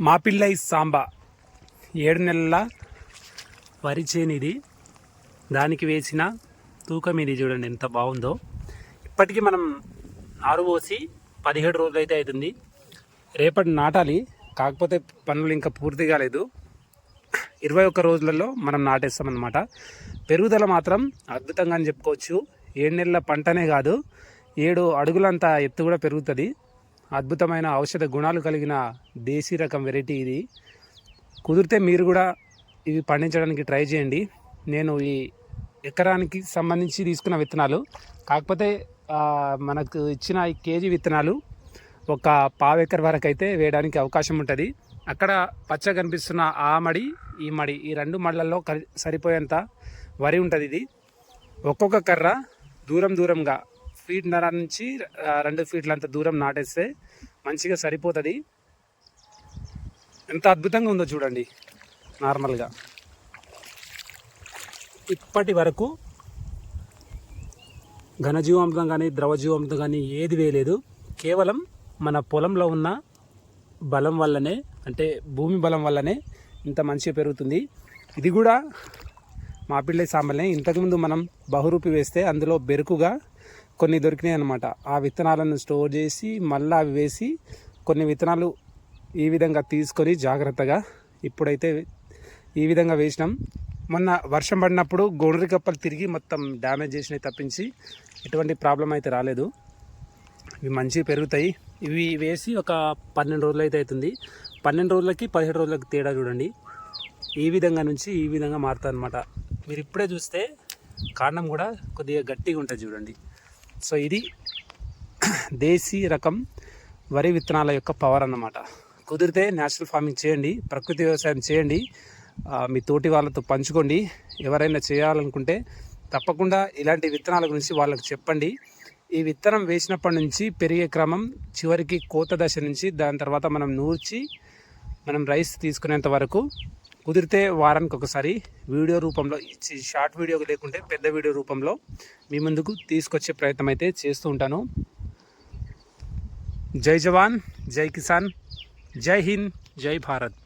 మాపిల్లై సాంబా. ఏడు నెలల వరి చేను ఇది దానికి వేసిన తూకం ఇది చూడండి ఎంత బాగుందో. ఇప్పటికీ మనం నారు పోసి పదిహేడు రోజులు అయితే అవుతుంది రేపటి నాటాలి. కాకపోతే పనులు ఇంకా పూర్తి కాలేదు. ఇరవై ఒక్క రోజులలో మనం నాటేస్తామన్నమాట. పెరుగుదల మాత్రం అద్భుతంగా అని చెప్పుకోవచ్చు. ఏడు నెలల పంటనే కాదు. ఏడు అడుగులంత ఎత్తు కూడా పెరుగుతుంది. అద్భుతమైన ఔషధ గుణాలు కలిగిన దేశీ రకం వెరైటీ ఇది. కుదిరితే మీరు కూడా ఇవి పండించడానికి ట్రై చేయండి. నేను ఈ ఎకరానికి సంబంధించి తీసుకున్న విత్తనాలు. కాకపోతే మనకు ఇచ్చిన ఈ కేజీ విత్తనాలు ఒక పావు ఎకర్ వరకు అయితే వేయడానికి అవకాశం ఉంటుంది. అక్కడ పచ్చ కనిపిస్తున్న ఆ మడి ఈ మడి ఈ రెండు మళ్ళల్లో కలి సరిపోయేంత వరి ఉంటుంది ఇది. ఒక్కొక్క కర్ర దూరం దూరంగా ఫీట్ నర నుంచి రెండు ఫీట్లంత దూరం నాటేస్తే మంచిగా సరిపోతుంది. ఎంత అద్భుతంగా ఉందో చూడండి నార్మల్గా. ఇప్పటి వరకు ఘనజీవామృతం కానీ ద్రవజీవామృతం కానీ ఏది వేయలేదు. కేవలం మన పొలంలో ఉన్న బలం వల్లనే అంటే భూమి బలం వల్లనే ఇంత మంచిగా పెరుగుతుంది. ఇది కూడా మా పిల్లల సాంబల్నే. ఇంతకుముందు మనం బహురూపి వేస్తే అందులో బెరుకుగా కొన్ని దొరికినాయి అనమాట ఆ విత్తనాలను స్టోర్ చేసి మళ్ళీ అవి వేసి కొన్ని విత్తనాలు ఈ విధంగా తీసుకొని జాగ్రత్తగా ఇప్పుడైతే ఈ విధంగా వేసినాం. మొన్న వర్షం పడినప్పుడు గోడరి కప్పలు తిరిగి మొత్తం డ్యామేజ్ చేసినవి తప్పించి ఎటువంటి ప్రాబ్లం అయితే రాలేదు. ఇవి మంచిగా పెరుగుతాయి. ఇవి వేసి ఒక పన్నెండు రోజులు అయితే అవుతుంది. పన్నెండు రోజులకి పదిహేడు రోజులకి తేడా చూడండి. ఈ విధంగా నుంచి ఈ విధంగా మారుతుంది అనమాట మీరు ఇప్పుడే చూస్తే కాండం కూడా కొద్దిగా గట్టిగా ఉంటుంది చూడండి. సో ఇది దేశీ రకం వరి విత్తనాల యొక్క పవర్ అన్నమాట. కుదిరితే న్యాచురల్ ఫార్మింగ్ చేయండి ప్రకృతి వ్యవసాయం చేయండి మీ తోటి వాళ్ళతో పంచుకోండి. ఎవరైనా చేయాలనుకుంటే తప్పకుండా ఇలాంటి విత్తనాల గురించి వాళ్ళకి చెప్పండి. ఈ విత్తనం వేసినప్పటి నుంచి పెరిగే క్రమం చివరికి కోత దశ నుంచి దాని తర్వాత మనం నూర్చి మనం రైస్ తీసుకునేంత వరకు కుదిరితే వారానికి ఒకసారి వీడియో రూపంలో షార్ట్ వీడియో లేకుంటే పెద్ద వీడియో రూపంలో మీ ముందుకు తీసుకొచ్చే ప్రయత్నం అయితే చేస్తూ ఉంటాను. జై జవాన్ జై కిసాన్ జై హింద్ జై భారత్.